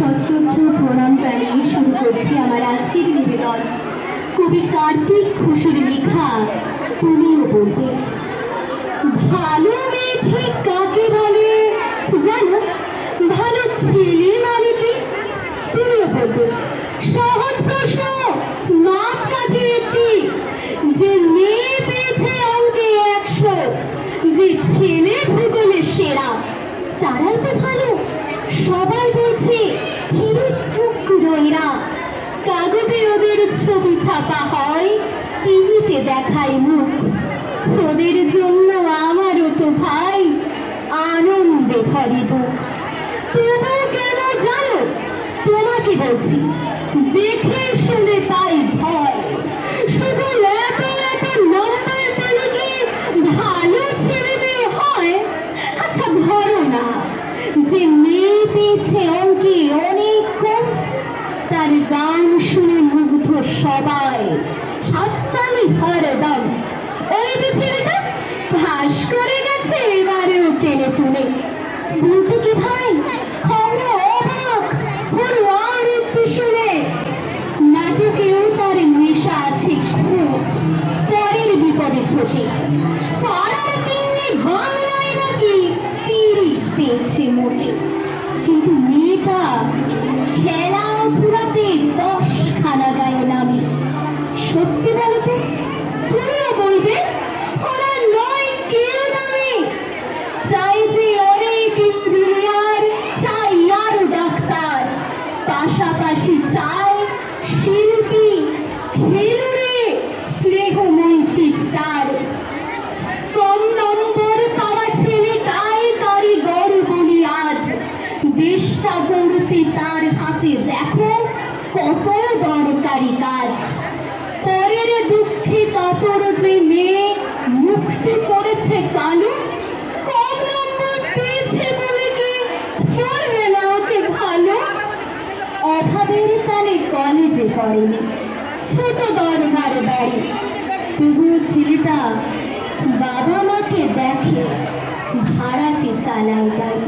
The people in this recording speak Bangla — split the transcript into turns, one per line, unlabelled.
সশ্রদ্ধ প্রণাম জানিয়ে শুরু করছি আমার আজকের নিবেদন। কবি কার্তিক ঘোষের লেখা, তুমিও বলবে। ভালো মেয়ে কাকে বলে? জানো, ভালো ছেলে মানে কি? তুমিও বলবে। সহজ প্রশ্ন মাপ কাঠি একটি। যে মেয়ে পেয়েছে অঙ্কে একশো, যে ছেলে ভূগোলে সেরা, তারাই তো ভালো। সবাই বলছে, হিরো টুকরো রইরা কাগজে ওদের ছবি ছাপা হয়, টিভিতে দেখায় মুখ। ওদের জন্য আমারও তো ভাই, আনন্দে ভরে বুক। কেন জানো? তোমাকে বলছি, দেখে সবাই হাততালি হরদম। ওই যে ছেলেটা ফাঁস করে গেছে এবারেও টেনে বলতে কি ভাই? তার আছে? বিপদে তিরিশ পেয়েছে মোটে। কিন্তু মেয়েটা খেলা সত্যি বলতো তুমিও বলবে চাই যে অনেক ইঞ্জিনিয়ার চাই আরও ডাক্তার। পাশাপাশি চাই শিল্পী, খেলুড়ে, স্নেহময়ী স্টার কম নম্বর পাওয়া ছেলেটাই কারিগর বলি আজ। দেশটা গড়তে তার হাতে দেখো কত দরকারি কাজ। পরের দুঃখে কাতর যে মেয়ে মুক্তি করেছে কালো না ওকে ভালো? অভাবের কালে কলেজে পড়েনি ছোট দরবার বাড়ি। তবুও ছেলেটা বাবা মাকে দেখে ভাড়াতে চালায় গাড়ি।